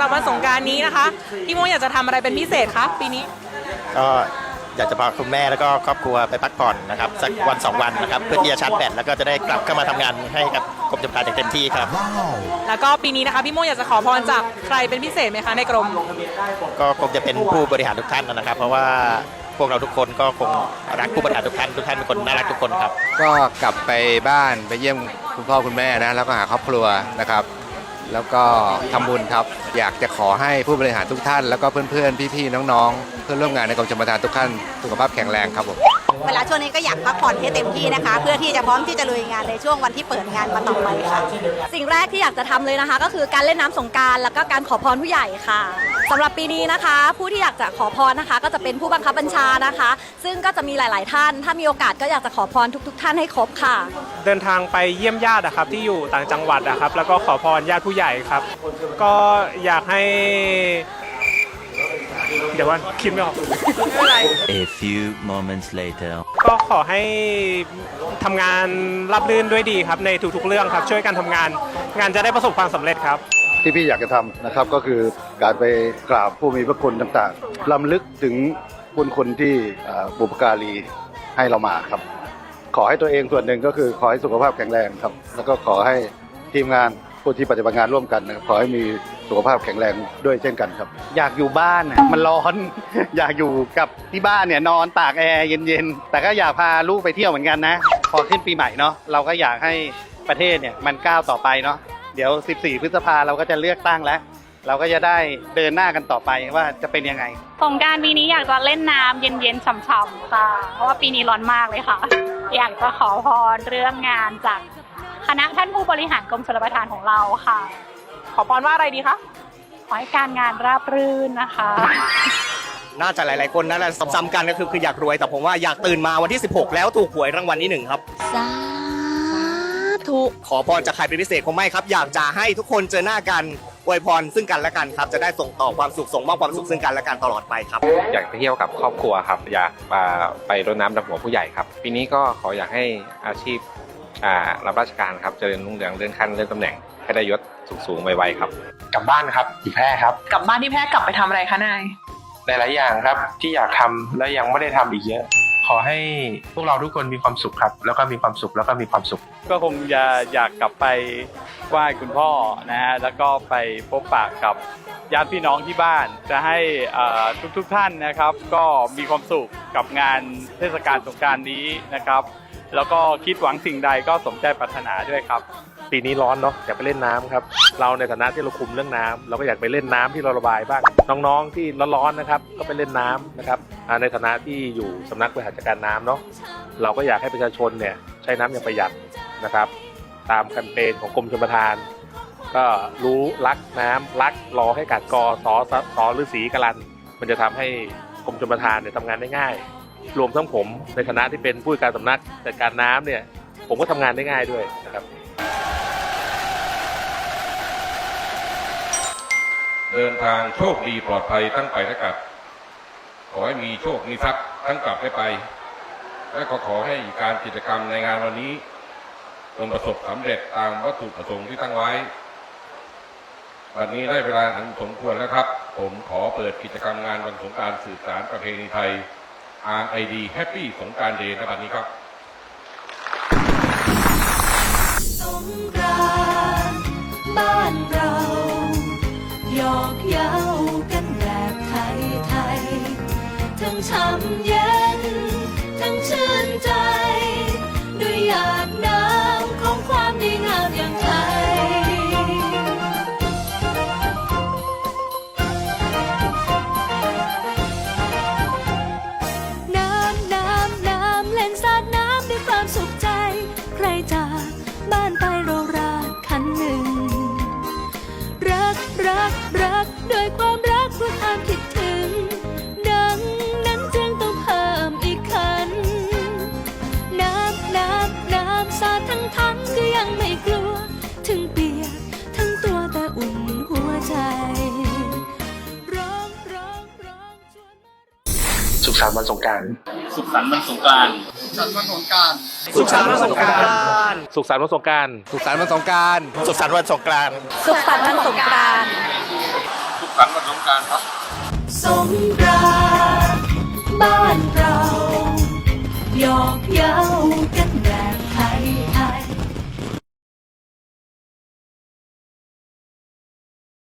กรารนี้นะคะ พี่โมอยากจะทำอะไรเป็นพิเศษคะปีนี้ ก็อยากจะพาคุณแม่แล้วก็ครอบครัวไปพักผ่อนนะครับสักวันสองวันนะครับเพื่อที่จะชาร์จแบตแล้วก็จะได้กลับเข้ามาทำงานให้กับกรมจำการอย่างเต็มที่ครับ แล้วก็ปีนี้นะคะพี่โมอยากจะขอพรจากใครเป็นพิเศษไหมคะในกรม ก็คงจะเป็นผู้บริหารทุกท่านนะครับ เพราะว่าพวกเราทุกคนก็คงรักผู้บริหารทุกท่านทุกท่านเป็นคนน่ารักทุกคนครับ ก็กลับไปบ้านไปเยี่ยมคุณพ่อคุณแม่นะแล้วก็หาครอบครัวนะครับ แล้วก็ทำบุญครับ อยากจะขอให้ผู้บริหารทุกท่าน แล้วก็เพื่อนๆ พี่ๆ น้องๆ เพื่อนร่วมงานในกรมชลประทานทุกท่านสุขภาพแข็งแรงครับผมเวลาช่วงนี้ก็อยากพักผ่อนให้เต็มที่นะคะ เพื่อที่จะพร้อมที่จะลุยงานในช่วงวันที่เปิดงานมาต่อไปค่ะ สิ่งแรกที่อยากจะทำเลยนะคะ ก็คือการเล่นน้ำสงการแล้วก็การขอพรผู้ใหญ่ค่ะ สำหรับปีนี้นะคะ ผู้ที่อยากจะขอพรนะคะ ก็จะเป็นผู้บังคับบัญชานะคะ ซึ่งก็จะมีหลาย ๆ ท่าน ถ้ามีโอกาสก็อยากจะขอพรทุก ๆ ท่านให้ครบค่ะ เดินทางไปเยี่ยมญาตินะครับที่อยู่ต่างจังหวัดนะครับ แล้วก็ขอพรญาติผู้ใหญ่ครับ ก็อยากให้ เดี๋ยวว่าคิดไม่ออก A few moments later. ก็ขอให้ทำงานรับรื่นด้วยดีครับในทุกๆเรื่องครับ ช่วยกันทำงาน งานจะได้ประสบความสำเร็จครับ ที่พี่อยากจะทำนะครับ ก็คือการไปกราบผู้มีพระคุณต่างๆลำลึกถึงคุณคนที่บุปการีให้เรามาครับ ขอให้ตัวเองส่วนหนึ่งก็คือขอให้สุขภาพแข็งแรงครับ แล้วก็ขอให้ทีมงานผู้ที่ปฏิบัติงานร่วมกันนะครับขอให้มีสุขภาพแข็งแรงด้วยเช่นกันครับ อยากอยู่บ้านน่ะมันร้อน อยากอยู่กับที่บ้านเนี่ยนอนตากแอร์เย็นๆ แต่ก็อยากพาลูกไปเที่ยวเหมือนกันนะ พอขึ้นปีใหม่เนาะเราก็อยากให้ประเทศเนี่ยมันก้าวต่อไปเนาะ เดี๋ยว 14 พฤษภาเราก็จะเลือกตั้งแล้ว เราก็จะได้เดินหน้ากันต่อไปว่าจะเป็นยังไง สงกรารปีนี้อยากจะเล่นน้ำเย็นๆฉ่ำๆค่ะ เพราะว่าปีนี้ร้อนมากเลยค่ะ อยากจะขอพรเรื่องงานจากคณะท่านผู้บริหารกรมชลประทานของเราค่ะ ขอพรว่าอะไรดีคะ ขอให้การงานราบรื่นนะคะ น่าจะหลายๆคนนั่นแหละซ้ำๆกันก็คือคืออยากรวยแต่ผมว่าอยากตื่นมาวันที่ 16 แล้วถูกหวยรางวัลที่หนึ่งครับ สา ธุขอพรจากใครเป็นพิเศษคงไม่ครับ อยากจะให้ทุกคนเจอหน้ากันอวยพรซึ่งกันและกันครับ จะได้ส่งต่อความสุขส่งมอบความสุขซึ่งกันและกันตลอดไปครับ อยากไปเที่ยวกับครอบครัวครับ อยากอ่าไปรดน้ำดำหัวผู้ใหญ่ครับ ปีนี้ก็ขออยากให้อาชีพอ่ารับราชการครับเจริญรุ่งเรืองเลื่อนขั้นเลื่อนตำแหน่งให้ได้ยศสูงๆไวๆครับ กลับบ้านครับอยู่แพร่ครับ กลับบ้านที่แพร่กลับไปทำอะไรคะนาย หลาย ๆ อย่างครับที่อยากทำและยังไม่ได้ทำอีกเยอะ ขอให้พวกเราทุกคนมีความสุขครับ แล้วก็มีความสุขแล้วก็มีความสุข ก็คงจะอยากกลับไปไหว้คุณพ่อนะฮะแล้วก็ไปพบปะกับญาติพี่น้องที่บ้าน จะให้ทุกทุกๆท่านนะครับ ก็มีความสุขกับงานเทศกาลสงกรารนี้นะครับ แล้วก็คิดหวังสิ่งใดก็สมใจปรารถนาด้วยครับปีนี้ร้อนเนาะอยากไปเล่นน้ำครับ เราในฐานะที่เราคุมเรื่องน้ำเราก็อยากไปเล่นน้ำที่เราระบายบ้าง น้องๆที่ร้อนๆนะครับ ก็ไปเล่นน้ำนะครับในฐานะที่อยู่สำนักบริหารจัดการน้ำเนาะเราก็อยากให้ประชาชนเนี่ยใช้น้ำอย่างประหยัดนะครับ ตามแคมเปญของกรมชลประทาน ก็รู้รักน้ำรักรอให้กัดกอสอสสอฤาษีกลัน มันจะทำให้กรมชลประทานเนี่ยทำงานได้ง่าย รวมทั้งผมในฐานะที่เป็นผู้การสำนักจัดการน้ำเนี่ยผมก็ทำงานได้ง่ายด้วยนะครับ เดินทางโชคดีปลอดภัยทั้งไปและกลับ ขอให้มีโชคมีทรัพย์ทั้งกลับและไป และก็ขอให้การกิจกรรมในงานวันนี้จงประสบสำเร็จตามวัตถุประสงค์ที่ตั้งไว้วันนี้ได้เวลาอันสมควรแล้วครับ ผมขอเปิดกิจกรรมงานวันสงการสื่อสารประเพณีไทย RID Happy สงการเดย์ในวันนี้ครับสงกรานบ้านเรา ๆ สุขสันต์วันสงกรารสุขสันต์วันสงกรานต์สุขสันต์วันสงการสุขสันต์วันสงกรานต์สุขสันต์วันสงกรารสุขสันต์วันสงการสุขสันต์วันสงกรานต์สุขสันต์วันสงกรานต์สุขสันต์วันสกรานต์ครับสงกร